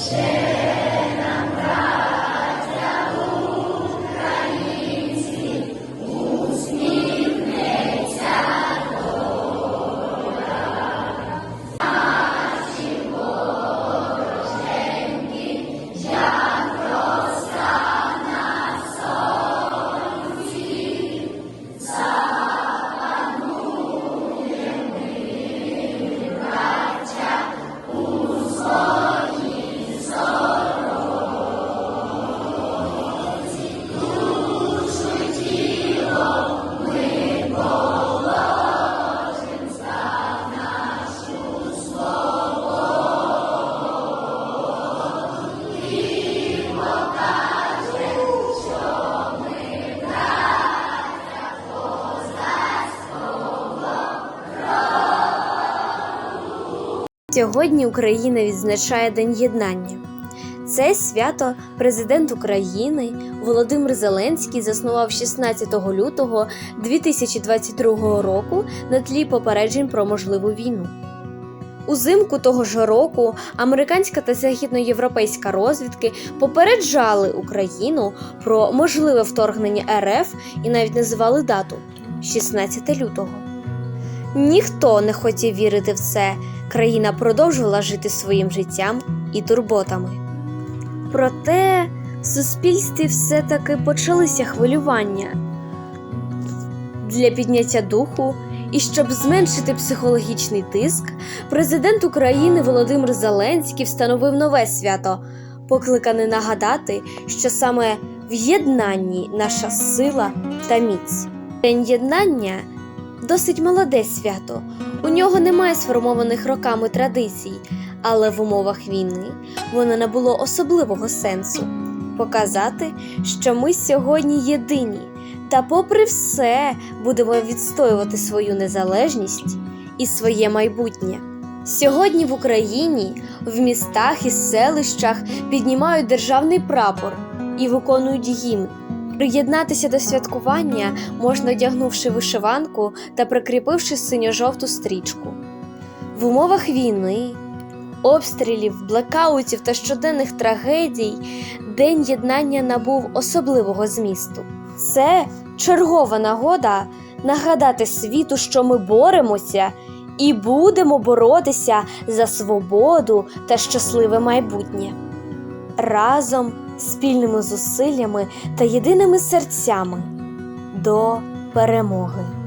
Say. Сьогодні Україна відзначає День Єднання. Це свято президент України Володимир Зеленський заснував 16 лютого 2022 року на тлі попереджень про можливу війну. Узимку того ж року американська та західноєвропейська розвідки попереджали Україну про можливе вторгнення РФ і навіть називали дату 16 лютого. Ніхто не хотів вірити в це. Країна продовжувала жити своїм життям і турботами. Проте в суспільстві все-таки почалися хвилювання для підняття духу і щоб зменшити психологічний тиск, президент України Володимир Зеленський встановив нове свято, покликане нагадати, що саме в єднанні наша сила та міць. День єднання досить молоде свято. У нього немає сформованих роками традицій, але в умовах війни воно набуло особливого сенсу показати, що ми сьогодні єдині, та, попри все, будемо відстоювати свою незалежність і своє майбутнє. Сьогодні в Україні в містах і селищах піднімають державний прапор і виконують гімн. Приєднатися до святкування можна одягнувши вишиванку та прикріпивши синьо-жовту стрічку. В умовах війни, обстрілів, блекаутів та щоденних трагедій День єднання набув особливого змісту. Це чергова нагода нагадати світу, що ми боремося і будемо боротися за свободу та щасливе майбутнє. Разом, спільними зусиллями та єдиними серцями до перемоги.